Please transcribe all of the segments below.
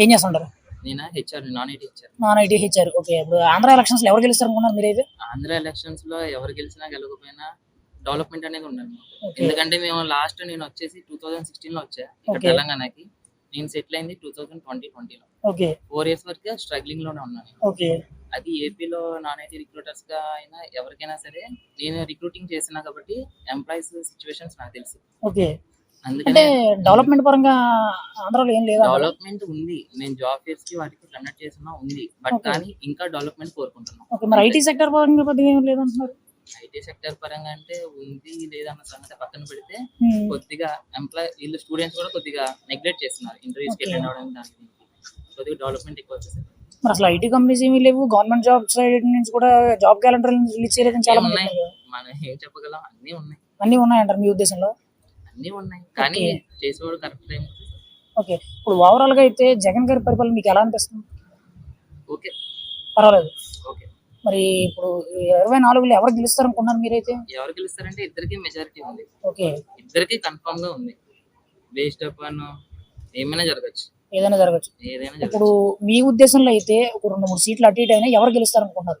ఏం చేస్తుంటారు? నేను? HR non IT HR. Non IT HR. Okay ఇప్పుడు ఆంధ్ర ఎలక్షన్స్లో ఎవరు గెలుస్తారు అనుకున్నారు మీరైతే? ఆంధ్ర ఎలక్షన్స్లో ఎవరు గెలిచినా గెలవకపోయినా డెవలప్మెంట్ అనేది ఉండాలి ఎందుకంటే మేము లాస్ట్ నేను వచ్చేసి టూ థౌజండ్ సిక్స్టీన్లో వచ్చా ఇక్కడ Okay. తెలంగాణకి. నేను సెటిల్ అయింది టూ థౌజండ్ ట్వంటీ ట్వంటీలో ఓకే. ఫోర్ ఇయర్స్ వరకు స్ట్రగ్లింగ్లోనే ఉన్నాను ఓకే. అది ఏపీలో నాన్ ఐటీ రిక్రూటర్స్గా అయినా ఎవరికైనా సరే నేను రిక్రూటింగ్ చేసినా కాబట్టి ఎంప్లాయీస్ సిచ్యువేషన్స్ నాకు తెలుసు. ఓకే. అంటే డెవలప్మెంట్ పరంగా ఆంధ్రాలో ఏం లేదా డెవలప్మెంట్ ఉంది నేను జాబ్ ఫేర్స్కి వాటికి కండక్ట్ చేసినా ఉంది బట్. కానీ ఇంకా డెవలప్మెంట్ కోరుకుంటున్నాం ఓకే మరి ఐటీ సెక్టర్ పరంగా కొద్దిగా ఏం లేదంటున్నారు ఐటీ సెక్టర్ పరంగా అంటే ఉంది లేదన్న సంగతి పక్కన పెడితే Hmm. కొద్దిగా ఎంప్లాయ్ వీళ్ళు స్టూడెంట్స్ కూడా కొద్దిగా నెగ్లెక్ట్ చేస్తున్నారు ఇంటర్వ్యూస్కి. అటెండ్ దానికి. కొద్దిగా డెవలప్మెంట్ ఎక్కువ వచ్చేసింది మరి అసలు ఐటీ కంపెనీస్ ఏమీ లేవు గవర్నమెంట్ జాబ్ సైడ్ నుంచి కూడా జాబ్ క్యాలెండర్ రిలీజ్ చేయలేదని చాలా? చెప్తున్నారు. మనం ఏం చెప్పగలం అన్ని ఉన్నాయి అన్ని ఉన్నాయంటారు మీ ఉద్దేశంలో అన్ని ఉన్నాయి. కానీ. చేసేవాడు కరెక్ట్ టైం ఓకే. ఇప్పుడు ఓవరాల్గా అయితే జగన్ గారి పరిపాలన మీకు ఎలా అనిపిస్తుంది? ఓకే. పర్వాలేదు. ఓకే. మరి ఇప్పుడు ఇరవై నాలుగులో ఎవరు గెలుస్తారు అనుకున్నారు మీరైతే? ఎవరు గెలుస్తారంటే ఇద్దరికి మెజారిటీ ఉంది. ఓకే. ఇద్దరికి కన్ఫర్మ్గా ఉంది. వేస్ట్ అప్ అని ఏమైనా జరగచ్చు. ఏదైనా జరగచ్చు. ఏదైనా ఇప్పుడు మీ ఉద్దేశంలో అయితే ఒక రెండు మూడు సీట్లు అటు ఇటు అయినా ఎవరు గెలుస్తారు అనుకున్నారు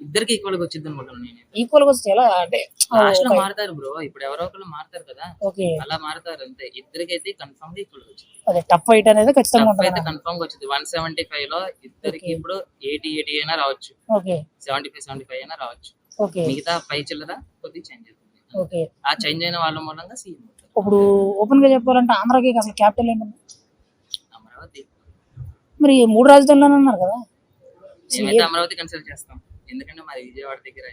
ఇద్దరికి ఈక్వల్గా వచ్చింది అనుకుంటున్నాను నేను. ఈక్వల్గా వస్తే ఎలా? అంటే లాస్ట్లో మారుతారు బ్రో ఇప్పుడు ఎవరో ఒకరు మారుతారు కదా. ఓకే. అలా మారుతారు అంతే. ఇద్దరికి అయితే కన్ఫర్మ్గా ఈక్వల్ వచ్చింది. అదే టఫ్ ఫైట్ అనేది ఖచ్చితంగా అయితే కన్ఫర్మ్గా వచ్చింది. వన్ సెవెంటీ ఫైవ్లో ఇద్దరికి. ఇప్పుడు ఎయిటీ ఎయిటీ అయినా రావచ్చు. Okay. Seventy five seventy five అయినా రావచ్చు. ఓకే. మిగతా పై చిల్లర కొద్దిగా చేంజ్ అవుతుంది. ఓకే. ఆ చేంజ్ అయిన వాళ్ళ మూలంగా సీఎం ఇప్పుడు ఓపెన్గా చెప్పాలంటే ఆంధ్రాకి అసలు క్యాపిటల్ ఏంటి అమరావతి. మరి మూడు రాజధానులు అన్నారు కదా. అమరావతి కన్సిడర్ చేస్తాం. ఎందుకంటే మరి విజయవాడ దగ్గర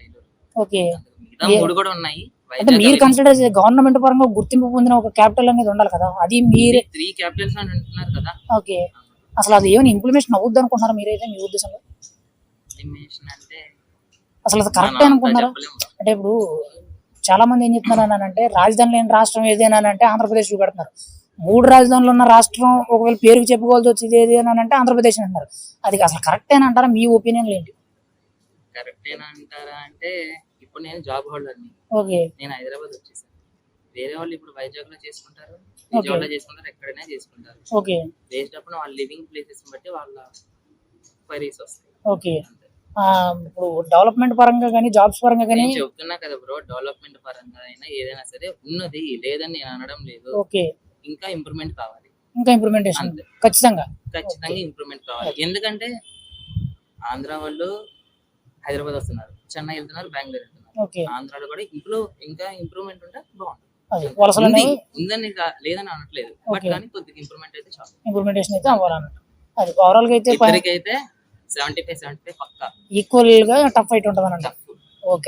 ఓకే. మిగతా మూడు కూడా ఉన్నాయి. అంటే మీరు కన్సిడర్ చేసే గవర్నమెంట్ పరంగా గుర్తింపు పొందిన ఒక క్యాపిటల్ అనేది ఉండాలి కదా. అది మీరే త్రీ క్యాపిటల్స్ అని అంటున్నారు కదా. ఓకే. అసలు అది ఏమైనా ఇంప్లిమేషన్ అవుద్ది అనుకుంటున్నారా మీరైతే మీ ఉద్దేశంలో? అంటే అసలు అది కరెక్ట్ అనుకుంటున్నారా. అంటే ఇప్పుడు చాలా మంది ఏం చెప్తున్నారు అని అంటే రాజధాని లేని రాష్ట్రం ఏది అని అంటే ఆంధ్రప్రదేశ్ చూపెడుతున్నారు మూడు రాజధానులు ఉన్న రాష్ట్రం ఒకవేళ పేరుకి చెప్పుకోవాల్సి వచ్చేది ఏది అని అంటే ఆంధ్రప్రదేశ్ అని అంటారు అది అసలు కరెక్ట్ అని అంటారా? మీ ఒపీనియన్ ఏంటి? కరెక్టేనా అంటారా అంటే ఇప్పుడు నేను జాబ్ హోల్డర్ని. ఓకే. నేను హైదరాబాద్ వచ్చేసాను. వేరే వాళ్ళు ఇప్పుడు వైజాగ్లో చేసుకుంటారు విజయవాడలో చేసుకుంటారు ఎక్కడైనా చేసుకుంటారు. ఓకే. వేసేటప్పుడు వాళ్ళ లివింగ్ ప్లేసెస్ బట్టి వాళ్ళ క్వైరీస్ వస్తాయి. ఓకే. ఇప్పుడు డెవలప్మెంట్ పరంగా కానీ జాబ్స్ పరంగా కానీ నేను చెప్తున్నా కదా బ్రో డెవలప్మెంట్ పరంగా అయినా ఏదైనా సరే ఉన్నది లేదని నేను అనడం లేదు. ఓకే. ఇంకా ఇంప్రూవ్మెంట్ కావాలి. ఇంకా అంతే. ఖచ్చితంగా. ఖచ్చితంగా ఇంప్రూవ్మెంట్ కావాలి. ఎందుకంటే ఆంధ్ర వాళ్ళు హైదరాబాద్ వస్తున్నారు. చెన్నై వెళ్తున్నారు బెంగళూరు వెళ్తున్నారు. ఓకే. ఆంధ్రాలో కూడా ఇంప్రూవ్ ఇంకా ఇంప్రూవ్మెంట్ ఉంటే బాగుంటుంది. ఉందని లేదని అనట్లేదు. But Okay. కానీ కొద్దిగా ఇంప్రూవ్మెంట్ అయితే చాలు. అయితే అవ్వాలన్నట్టు. అది ఓవరాల్గా అయితే అయితే సెవెంటీ ఫైవ్ సెవెంటీ ఫైవ్ పక్కా. ఈక్వల్గా టఫ్ ఫైట్ ఉంటుంది అన్నట్టు